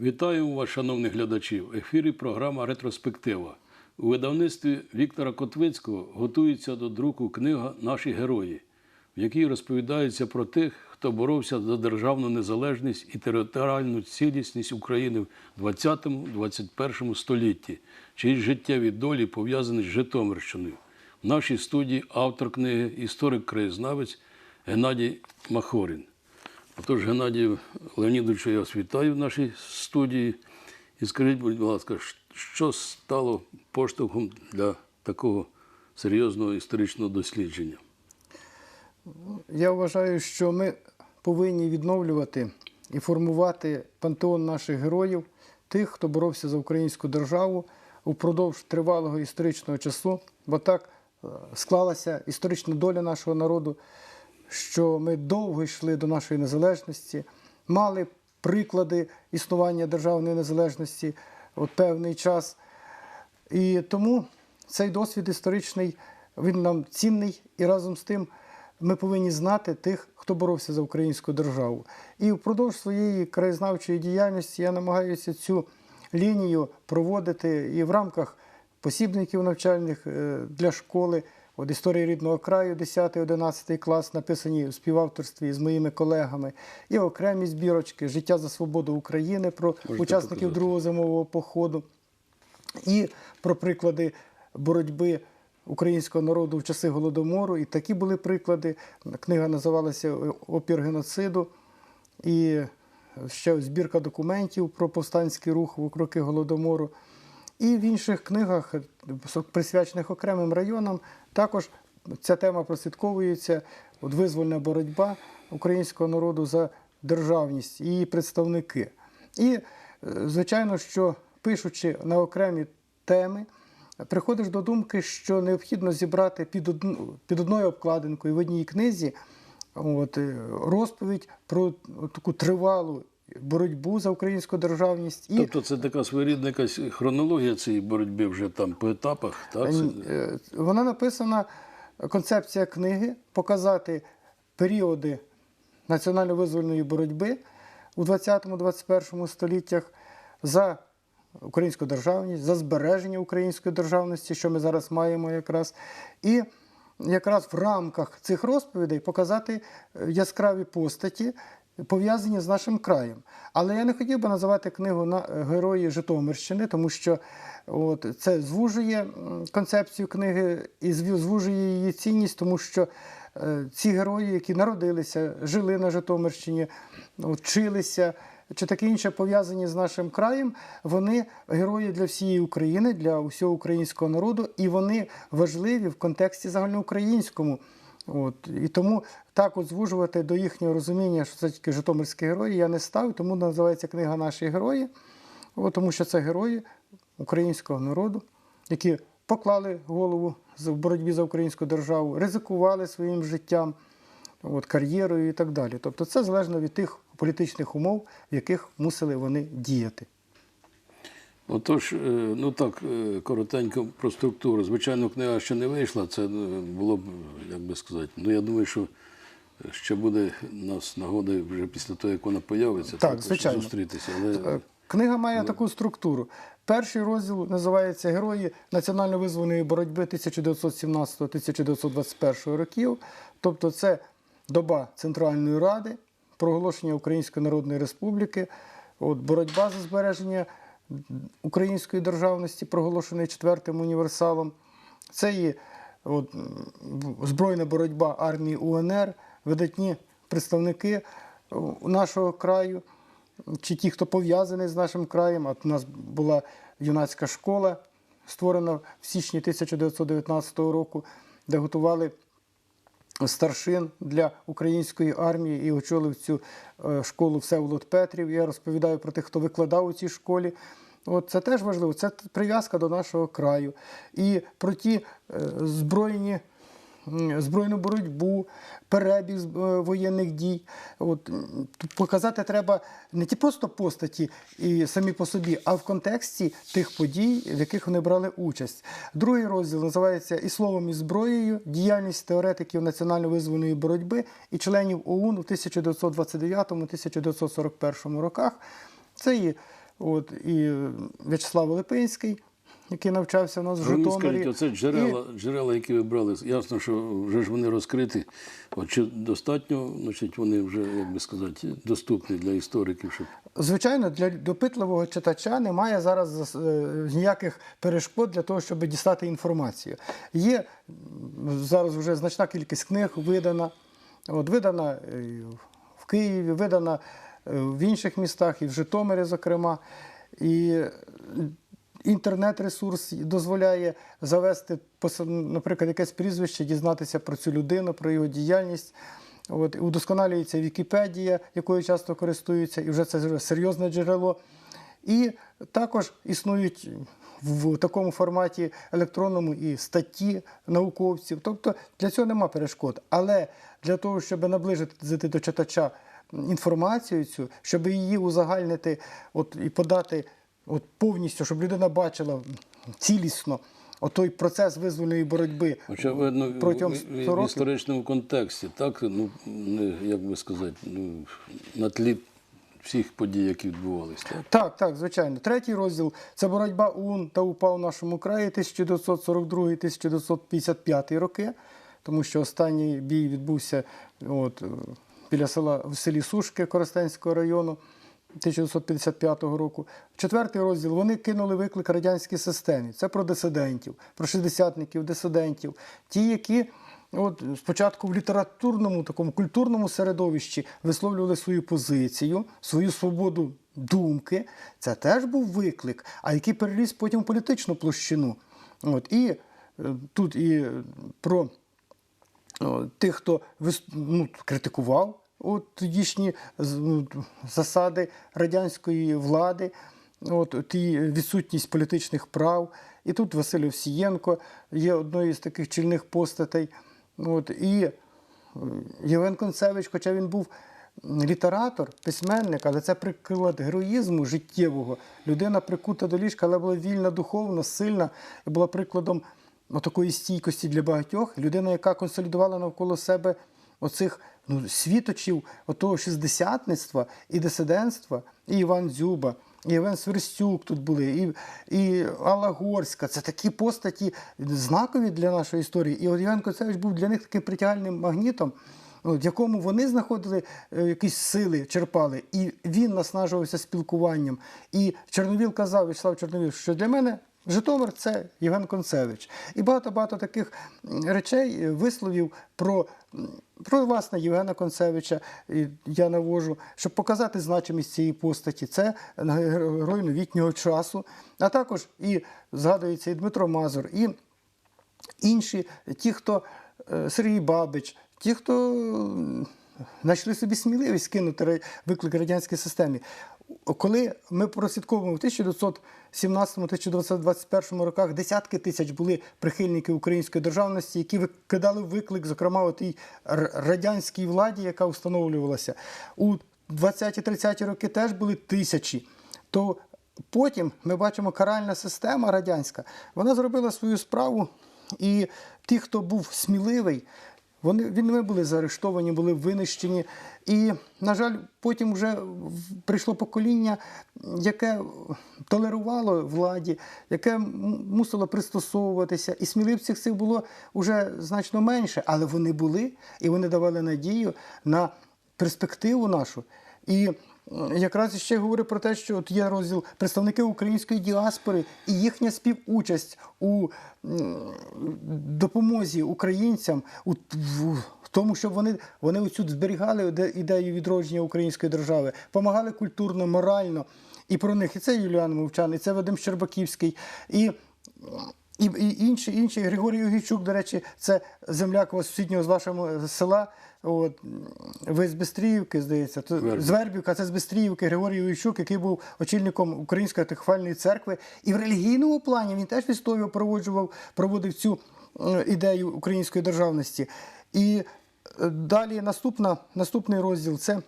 Вітаю вас, шановних глядачів. В ефірі програма Ретроспектива. У видавництві Віктора Котвицького готується до друку книга Наші герої, в якій розповідається про тих, хто боровся за державну незалежність і територіальну цілісність України в 20-21 столітті, чиї життєві долі пов'язані з Житомирщиною. В нашій студії автор книги, історик-краєзнавець Геннадій Махорін. Отож, Геннадію Леонідовичу, я вас вітаю в нашій студії. І скажіть, будь ласка, що стало поштовхом для такого серйозного історичного дослідження? Я вважаю, що ми повинні відновлювати і формувати пантеон наших героїв, тих, хто боровся за українську державу упродовж тривалого історичного часу, бо так е, склалася історична доля нашого народу, що ми довго йшли до нашої незалежності, мали приклади існування державної незалежності от певний час. І тому цей досвід історичний він нам цінний, і разом з тим ми повинні знати тих, хто боровся за українську державу. І впродовж своєї краєзнавчої діяльності я намагаюся цю лінію проводити і в рамках посібників навчальних е, для школи. От історії рідного краю, 10-11 клас, написані в співавторстві з моїми колегами, і окремі збірочки Життя за свободу України про Можете учасників показати. Другого зимового походу і про приклади боротьби українського народу в часи голодомору. І такі були приклади. Книга називалася Опір геноциду. І ще збірка документів про повстанський рух в роки голодомору. І в інших книгах, присвячених окремим районам, також ця тема прослідковується. От визвольна боротьба українського народу за державність і її представники. І, е, звичайно, що пишучи на окремі теми, приходиш до думки, що необхідно зібрати під одну під одною обкладинкою в одній книзі от, е, розповідь про таку тривалу боротьбу за українську державність. І Тобто це така своєрідна якась хронологія цієї боротьби вже там по етапах, так? Е, Вона написана, концепція книги показати періоди національно-визвольної боротьби у 20-21 століттях за українську державність, за збереження української державності, що ми зараз маємо якраз. І якраз в рамках цих розповідей показати е, яскраві постаті, пов'язані з нашим краєм. Але я не хотів би називати книгу на е, герої Житомирщини, тому що от, це звужує концепцію книги і звужує її цінність, тому що е, ці герої, які народилися, жили на Житомирщині, вчилися. Чи таке інше пов'язані з нашим краєм, вони герої для всієї України, для усього українського народу, і вони важливі в контексті загальноукраїнському. От. І тому так от звужувати до їхнього розуміння, що це тільки житомирські герої, я не став, тому називається книга Наші герої, от, тому що це герої українського народу, які поклали голову в боротьбі за українську державу, ризикували своїм життям, от, кар'єрою і так далі. Тобто це залежно від тих політичних умов, в яких мусили вони діяти. Отож, е, ну так, е, коротенько про структуру. Звичайно, книга ще не вийшла, це е, було б, як би сказати, ну я думаю, що ще буде у нас нагода вже після того, як вона появиться, Так, звичайно. зустрітися. Але Книга має таку структуру. Перший розділ називається Герої національно-визвольної боротьби 1917-1921 років. Тобто, це доба Центральної Ради, проголошення Української Народної Республіки, от, боротьба за збереження української державності, проголошеної четвертим універсалом. Це є от, збройна боротьба армії УНР, видатні представники нашого краю чи ті, хто пов'язаний з нашим краєм. От у нас була юнацька школа, створена в січні 1919 року, де готували старшин для української армії і очолив цю е, школу Всеволод Петрів. Я розповідаю про тих, хто викладав у цій школі. От це теж важливо, це прив'язка до нашого краю. І про ті е, збройні збройну боротьбу, перебіг е, воєнних дій. От, показати треба не ті просто постаті і самі по собі, а в контексті тих подій, в яких вони брали участь. Другий розділ називається І словом і зброєю діяльність теоретиків національно-визвольної боротьби і членів ОУН у 1929-1941 роках. Це і от, і В'ячеслав Липинський, який навчався у нас в Житомирі. скажіть, оце джерела, джерела, які ви брали, ясно, що вже ж вони розкриті. От чи достатньо, значить, вони вже, як би сказати, доступні для істориків, щоб Звичайно, для допитливого читача немає зараз е, ніяких перешкод для того, щоб дістати інформацію. Є зараз вже значна кількість книг видана. От, видана е, в Києві, видана е, в інших містах, і в Житомирі, зокрема. І інтернет-ресурс дозволяє завести, наприклад, якесь прізвище, дізнатися про цю людину, про його діяльність. От, удосконалюється Вікіпедія, якою часто користуються, і вже це серйозне джерело. І також існують в такому форматі електронному і статті науковців. Тобто для цього нема перешкод. Але для того, щоб наближити до читача інформацію цю, щоб її узагальнити от, і подати от, повністю, щоб людина бачила цілісно от той процес визвольної боротьби Хоча видно протягом в, 100 в, в історичному контексті, так, ну, як би сказати, ну, на тлі всіх подій, які відбувалися. Так? Так, так, звичайно. Третій розділ це боротьба ОУН та УПА у нашому краї 1942-1955 роки, тому що останній бій відбувся от, е, біля села в селі Сушки Коростенського району 1955 року. Четвертий розділ вони кинули виклик радянській системі. Це про дисидентів, про шістдесятників, дисидентів, ті, які. От спочатку в літературному такому культурному середовищі висловлювали свою позицію, свою свободу думки. Це теж був виклик, а який переліз потім в політичну площину. От і е, тут і про о, тих, хто ну, критикував от, тодішні ну, засади радянської влади, от, ті відсутність політичних прав. І тут Василь Овсієнко є одною з таких чільних постатей. От, і е, Євген Концевич, хоча він був літератор, письменник, але це приклад героїзму життєвого. Людина прикута до ліжка, але була вільна духовно, сильна і була прикладом такої стійкості для багатьох. Людина, яка консолідувала навколо себе оцих ну, світочів, отого шістдесятництва і дисидентства, і Іван Дзюба. І Євген Сверстюк тут були, і, і Алла Горська. Це такі постаті знакові для нашої історії. І от Євген Коцевич був для них таким притягальним магнітом, в якому вони знаходили е, якісь сили, черпали. І він наснажувався спілкуванням. І Чорновіл казав, Вячеслав Чорновіл, що для мене Житомир це Євген Концевич. І багато-багато таких речей, е, висловів про, про власне Євгена Концевича я навожу, щоб показати значимість цієї постаті. Це герой новітнього часу. А також і згадується і Дмитро Мазур, і інші, ті, хто е, Сергій Бабич, ті, хто знайшли собі сміливість кинути виклик радянській системі. Коли ми прослідковуємо в 1917-1921 роках десятки тисяч були прихильники української державності, які кидали виклик, зокрема, от тій радянській владі, яка встановлювалася. У 20-30 роки теж були тисячі. То потім ми бачимо каральна система радянська, вона зробила свою справу, і ті, хто був сміливий, вони вони були заарештовані, були винищені. І, на жаль, потім вже прийшло покоління, яке толерувало владі, яке мусило пристосовуватися. І сміливців цих було вже значно менше, але вони були і вони давали надію на перспективу нашу. І якраз ще говорю про те, що от є розділ представники української діаспори і їхня співучасть у допомозі українцям у тому, щоб вони, вони оцю зберігали іде- ідею відродження української держави, допомагали культурно, морально. І про них і це Юліан Мовчан, і це Вадим Щербаківський, і і, і інші, інші. Григорій Огійчук, до речі, це земляк сусіднього з вашого села. От, ви з Бестріївки, здається, то, з Вербівка, це з Бестріївки, Григорій Огійчук, який був очільником Української автокефальної церкви. І в релігійному плані він теж відстоював, проводжував, проводив цю е, ідею української державності. І е, далі наступна, наступний розділ це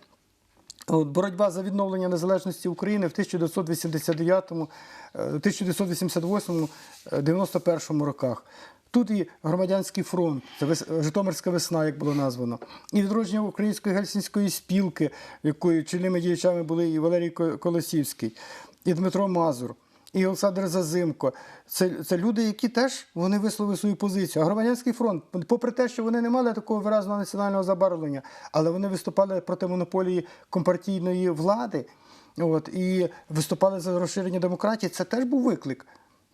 боротьба за відновлення незалежності України в 1989, е, 1988, е, 91 роках. Тут і громадянський фронт, це Житомирська весна, як було названо, і відродження української гельсінської спілки, якою чільними діячами були і Валерій Колосівський. і Дмитро Мазур, і Олександр Зазимко. Це, це люди, які теж вони висловили свою позицію. А громадянський фронт, попри те, що вони не мали такого виразного національного забарвлення, але вони виступали проти монополії компартійної влади. От, і виступали за розширення демократії. Це теж був виклик.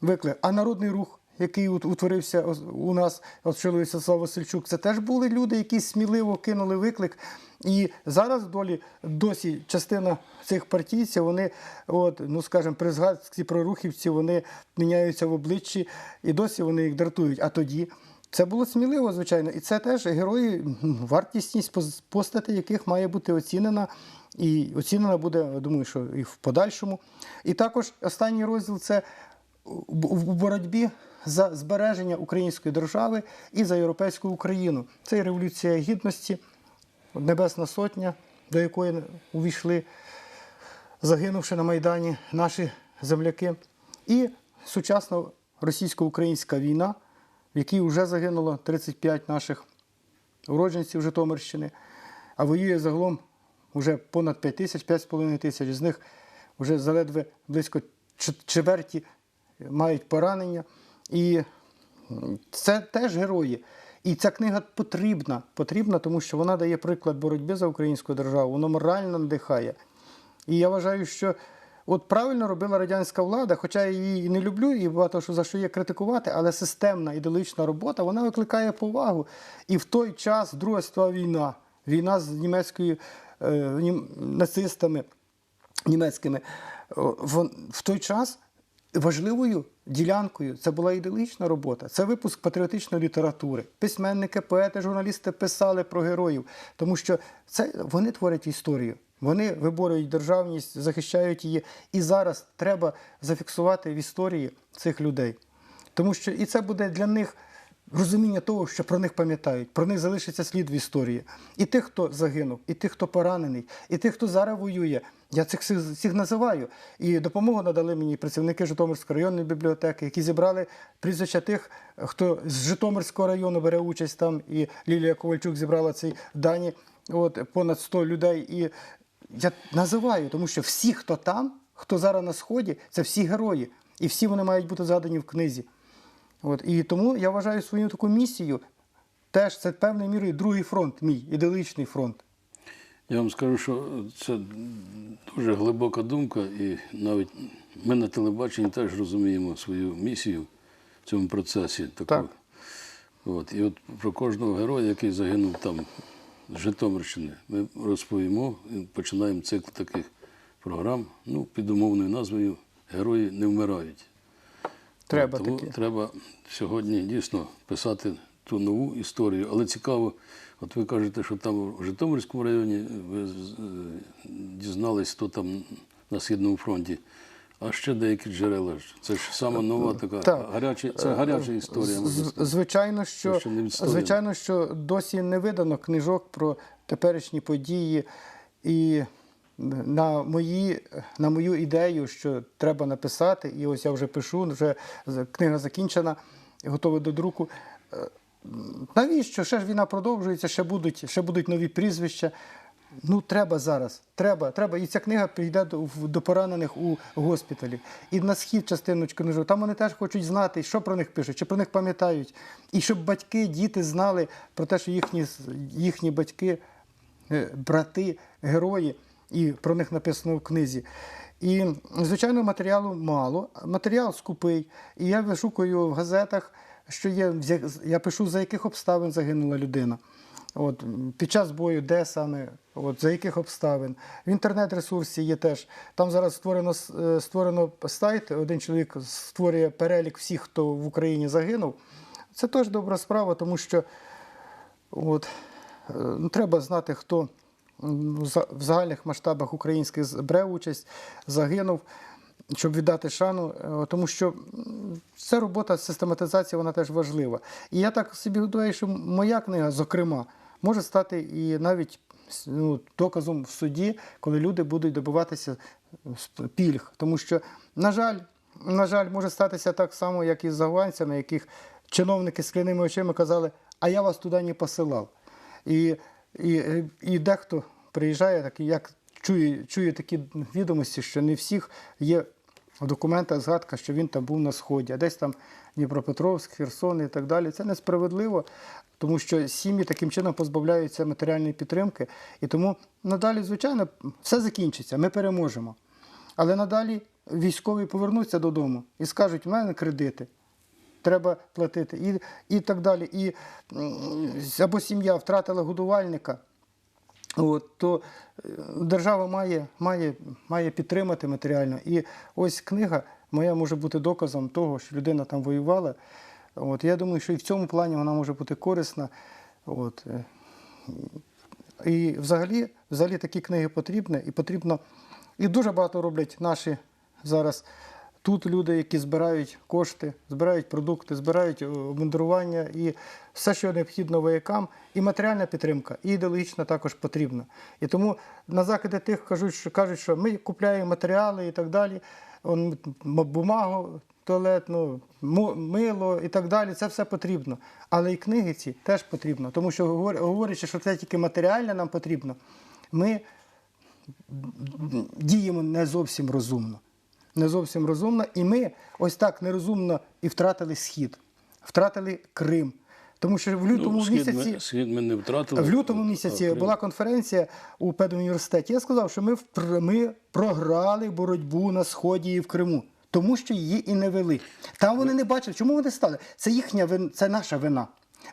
виклик. А народний рух, який утворився у нас, очолює Слава Васильчук, це теж були люди, які сміливо кинули виклик. І зараз долі досі частина цих партійців, вони, от, ну скажімо, при згадці про рухівці, вони міняються в обличчі, і досі вони їх дратують. А тоді це було сміливо, звичайно. І це теж герої, вартісність постати, яких має бути оцінена. І оцінена буде, думаю, що і в подальшому. І також останній розділ це в в боротьбі за збереження української держави і за європейську Україну. Це і революція гідності, Небесна Сотня, до якої увійшли, загинувши на Майдані наші земляки, і сучасна російсько-українська війна, в якій вже загинуло 35 наших уродженців Житомирщини, а воює загалом вже понад 5 тисяч, 5,5 тисяч. З них вже заледве близько чв- чверті мають поранення. І це теж герої. І ця книга потрібна, потрібна, тому що вона дає приклад боротьби за українську державу, вона морально надихає. І я вважаю, що от правильно робила радянська влада, хоча я її і не люблю, і багато що за що є критикувати, але системна ідеологічна робота вона викликає повагу. І в той час Друга світова війна, війна з німецькою е, нацистами німецькими, вон- в той час важливою ділянкою це була ідеологічна робота, це випуск патріотичної літератури. Письменники, поети, журналісти писали про героїв, тому що це вони творять історію. Вони виборюють державність, захищають її. І зараз треба зафіксувати в історії цих людей. Тому що і це буде для них розуміння того, що про них пам'ятають, про них залишиться слід в історії. І тих, хто загинув, і тих, хто поранений, і тих, хто зараз воює. Я цих всіх, називаю. І допомогу надали мені працівники Житомирської районної бібліотеки, які зібрали прізвища тих, хто з Житомирського району бере участь там. І Лілія Ковальчук зібрала ці дані. От понад 100 людей. І я називаю, тому що всі, хто там, хто зараз на сході, це всі герої, і всі вони мають бути згадані в книзі. От, і тому я вважаю свою таку місію. Теж це певною мірою другий фронт, мій ідеологічний фронт. Я вам скажу, що це дуже глибока думка, і навіть ми на телебаченні теж розуміємо свою місію в цьому процесі. Таку. Так. От. І от про кожного героя, який загинув там з Житомирщини, ми розповімо і починаємо цикл таких програм, ну, під умовною назвою Герої не вмирають. Треба Тому таке. треба сьогодні дійсно писати ту нову історію. Але цікаво, от ви кажете, що там в Житомирському районі ви е, дізнались, хто там на Східному фронті. А ще деякі джерела. Це ж сама нова така Так. гаряча, це гаряча історія. З- Звичайно, що, звичайно, що досі не видано книжок про теперішні події. І на, мої, на мою ідею, що треба написати, і ось я вже пишу, вже книга закінчена, готова до друку. Навіщо? Ще ж війна продовжується, ще будуть, ще будуть нові прізвища. Ну, треба зараз. Треба, треба. І ця книга прийде до, до поранених у госпіталі. І на схід частиночку книжок. Там вони теж хочуть знати, що про них пишуть, чи про них пам'ятають. І щоб батьки, діти знали про те, що їхні, їхні батьки, е, брати, герої, і про них написано в книзі. І, звичайно, матеріалу мало. Матеріал скупий. І я вишукую в газетах, що є, я пишу, за яких обставин загинула людина. От, під час бою, де саме, от, за яких обставин. В інтернет-ресурсі є теж. Там зараз створено, е, створено сайт, один чоловік створює перелік всіх, хто в Україні загинув. Це теж добра справа, тому що от, е, ну, треба знати, хто в загальних масштабах українських брав участь, загинув, щоб віддати шану, е, тому що ця робота систематизації вона теж важлива. І я так собі думаю, що моя книга, зокрема, може стати і навіть ну, доказом в суді, коли люди будуть добиватися пільг. Тому що, на жаль, на жаль, може статися так само, як і з афганцями, яких чиновники з скляними очима казали, а я вас туди не посилав. І, і, і дехто приїжджає, так, як чує, чує такі відомості, що не всіх є в документах згадка, що він там був на сході, а десь там Дніпропетровськ, Херсон і так далі. Це несправедливо, тому що сім'ї таким чином позбавляються матеріальної підтримки. І тому надалі, звичайно, все закінчиться, ми переможемо. Але надалі військові повернуться додому і скажуть, у мене кредити. Треба платити і, і так далі. І або сім'я втратила годувальника, От, то е, держава має, має, має підтримати матеріально. І ось книга моя може бути доказом того, що людина там воювала. От, я думаю, що і в цьому плані вона може бути корисна. От, е, і взагалі, взагалі такі книги потрібні, і потрібно. І дуже багато роблять наші зараз тут люди, які збирають кошти, збирають продукти, збирають е, обмундирування і все, що необхідно воякам, і матеріальна підтримка, і ідеологічна також потрібна. І тому на закиди тих кажуть, що кажуть, що ми купляємо матеріали і так далі, он, бумагу. Туалетну, мило і так далі, це все потрібно. Але і книги ці теж потрібно. Тому що говорячи, що це тільки матеріальне нам потрібно, ми діємо не зовсім розумно. Не зовсім розумно. І ми ось так нерозумно і втратили схід, втратили Крим. Тому що в лютому Ну, схід, місяці. ми, схід ми не втратили. В лютому місяці була конференція у педуніверситеті. Я сказав, що ми, ми програли боротьбу на сході і в Криму, тому що її і не вели. Там вони не бачили, чому вони стали. Це їхня вина, це наша вина.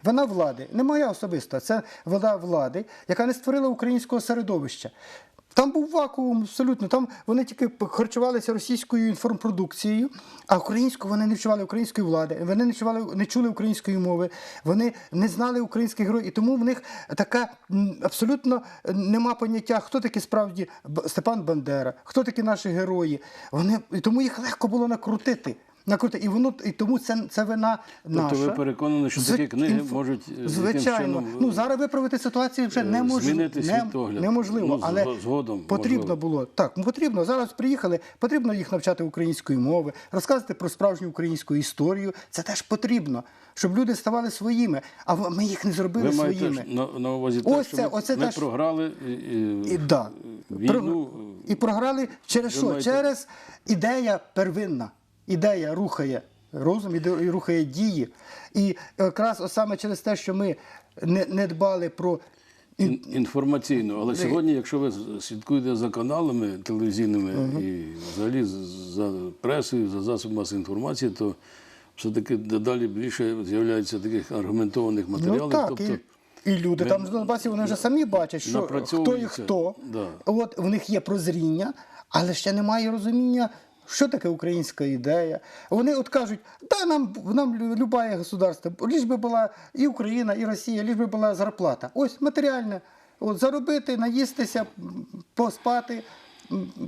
Вина влади, не моя особиста, це вина влади, яка не створила українського середовища. Там був вакуум абсолютно. Там вони тільки харчувалися російською інформпродукцією, а українську вони не вчували української влади, вони не чували, не чули української мови, вони не знали українських героїв. І тому в них така абсолютно нема поняття, хто такий справді Степан Бандера, хто такі наші герої. Вони і тому їх легко було накрутити. Накрутити. І воно і тому це, це вина наша. Тобто ви переконані, що такі книги можуть е, звичайно. чином, ну зараз виправити ситуацію вже е, неможливо. змінити Не- світогляд. неможливо, Ну, але згодом, потрібно можливо. було так. ну, Потрібно зараз приїхали. Потрібно їх навчати української мови, розказати про справжню українську історію. Це теж потрібно, щоб люди ставали своїми. А ми їх не зробили Ви маєте своїми. на, на увазі те, Ось що ми, оце ми теж- програли і, і, да. війну. І програли через що? маєте- Через ідея первинна. Ідея рухає розум і рухає дії. І якраз саме через те, що ми не, не дбали про Ін- інформаційно. Але сьогодні, якщо ви слідкуєте за каналами телевізійними і взагалі за пресою, за засобами масової інформації, то все-таки дедалі більше з'являється таких аргументованих матеріалів. Ну так, тобто, і, і люди там в Донбасі вони вже самі бачать, що хто і хто. Да. От в них є прозріння, але ще немає розуміння. Що таке українська ідея? Вони от кажуть, да нам, нам лю- любає государство, ліж би була і Україна, і Росія, ліж би була зарплата. Ось матеріальне. От заробити, наїстися, поспати,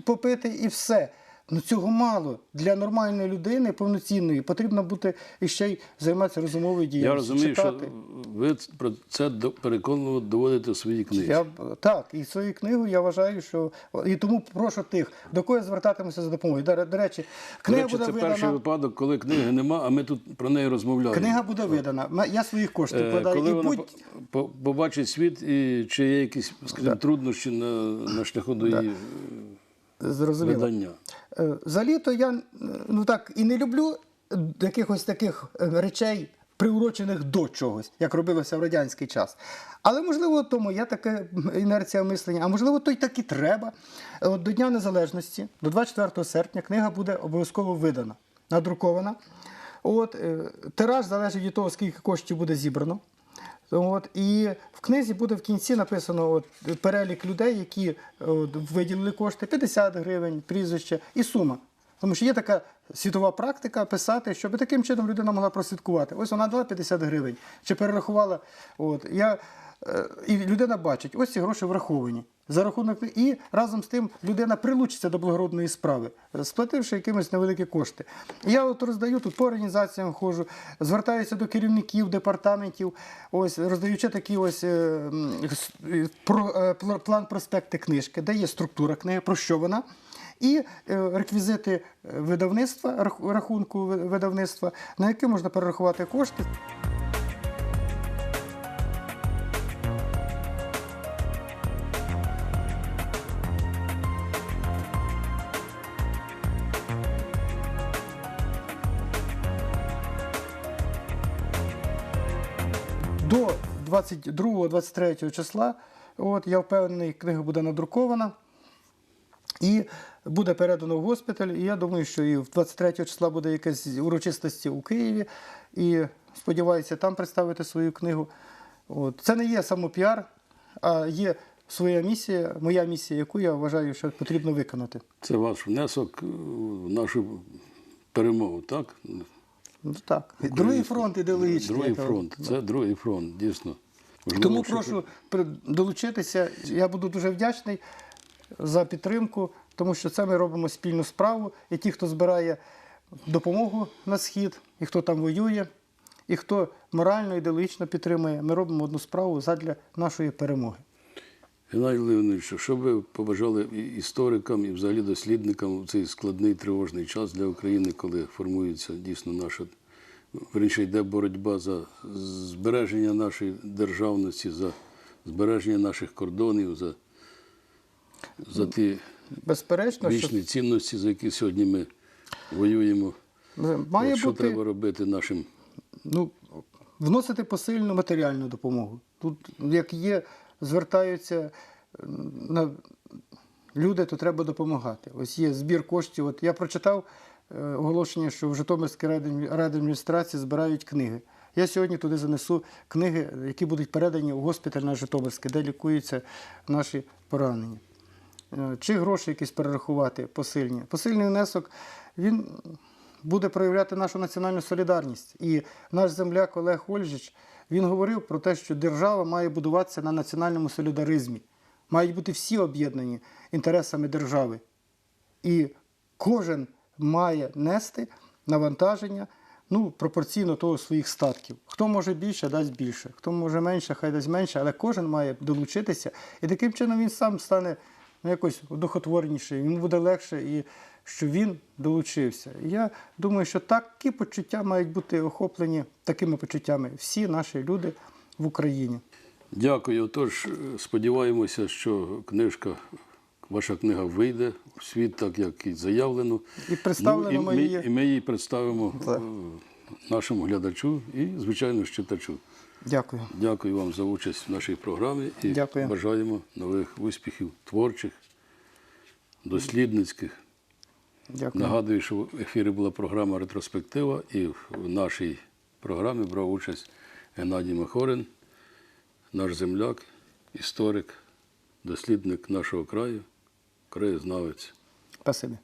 попити і все. Ну цього мало. Для нормальної людини, повноцінної, потрібно бути і ще й займатися розумовою я розумію, читати. що ви про це переконливо доводите в своїй книзі. Я так, і свою книгу я вважаю, що і тому прошу тих, до кого я звертатимуся за допомогою. До, до речі, До речі, буде це перший випадок, коли книги нема, а ми тут про неї розмовляємо. Книга буде видана. Я своїх коштів Е, вкладаю. Коли І вона будь по- по- побачить світ, і чи є якісь, скажімо, труднощі на, на шляху до її зрозуміло. видання. Е, Взагалі-то я е, ну так і не люблю якихось таких е, речей, приурочених до чогось, як робилося в радянський час. Але можливо, то моя така інерція мислення, а можливо, то й так і треба. От до Дня Незалежності, до 24 серпня, книга буде обов'язково видана, надрукована. От, тираж залежить від того, скільки коштів буде зібрано. От, і в книзі буде в кінці написано от, перелік людей, які от, виділили кошти 50 гривень, прізвище і сума. Тому що є така світова практика писати, щоб таким чином людина могла прослідкувати. Ось вона дала 50 гривень чи перерахувала. От, я, е, і людина бачить, ось ці гроші враховані. За рахунок і разом з тим людина прилучиться до благородної справи, сплативши якимось невеликі кошти. Я от роздаю тут по організаціям ходжу, звертаюся до керівників департаментів, ось роздаючи такі ось е, е, про, е, план проспекти книжки, де є структура книги, про що вона. І реквізити видавництва, рахунку видавництва, на які можна перерахувати кошти. 22-23 числа. От, я впевнений, книга буде надрукована і буде передано в госпіталь. І я думаю, що і в 23 числа буде якась урочистості у Києві. І сподіваюся, там представити свою книгу. От. Це не є самопіар, а є своя місія, моя місія, яку я вважаю, що потрібно виконати. Це ваш внесок в нашу перемогу, так? Ну, так. Другий фронт ідеологічний. Другий фронт. Це другий фронт, дійсно. Тому прошу долучитися. Я буду дуже вдячний за підтримку, тому що це ми робимо спільну справу. І ті, хто збирає допомогу на схід, і хто там воює, і хто морально, ідеологічно підтримує, ми робимо одну справу задля нашої перемоги. Геннадій Леонидович, що ви побажали історикам, і взагалі дослідникам у цей складний тривожний час для України, коли формується дійсно наша верніше йде боротьба за збереження нашої державності, за збереження наших кордонів, за, за ті Безперечно, що цінності, за які сьогодні ми воюємо. має От що бути треба робити нашим ну, вносити посильну матеріальну допомогу. Тут, як є, звертаються на люди, то треба допомагати. Ось є збір коштів. От я прочитав е, оголошення, що в Житомирській раді, адміністрації збирають книги. Я сьогодні туди занесу книги, які будуть передані у госпіталь на Житомирський, де лікуються наші поранені. Е, Чи гроші якісь перерахувати посильні. Посильний внесок він буде проявляти нашу національну солідарність. І наш земляк Олег Ольжич він говорив про те, що держава має будуватися на національному солідаризмі. Мають бути всі об'єднані інтересами держави. І кожен має нести навантаження ну, пропорційно того своїх статків. Хто може більше, дасть більше, хто може менше, хай дасть менше, але кожен має долучитися. І таким чином він сам стане ну, якось духотворніший, йому буде легше, і що він долучився. І я думаю, що такі почуття мають бути охоплені такими почуттями всі наші люди в Україні. Дякую. Отож, е, сподіваємося, що книжка, ваша книга вийде в світ, так як і заявлено. І представлено ну, і, ми її. і ми її представимо Так. е, нашому глядачу і, звичайно, читачу. Дякую. Дякую вам за участь в нашій програмі і Дякую. бажаємо нових успіхів творчих, дослідницьких. Дякую. Нагадую, що в ефірі була програма Ретроспектива, і в нашій програмі брав участь Геннадій Махорин, наш земляк, історик, дослідник нашого краю, краєзнавець. Спасибі.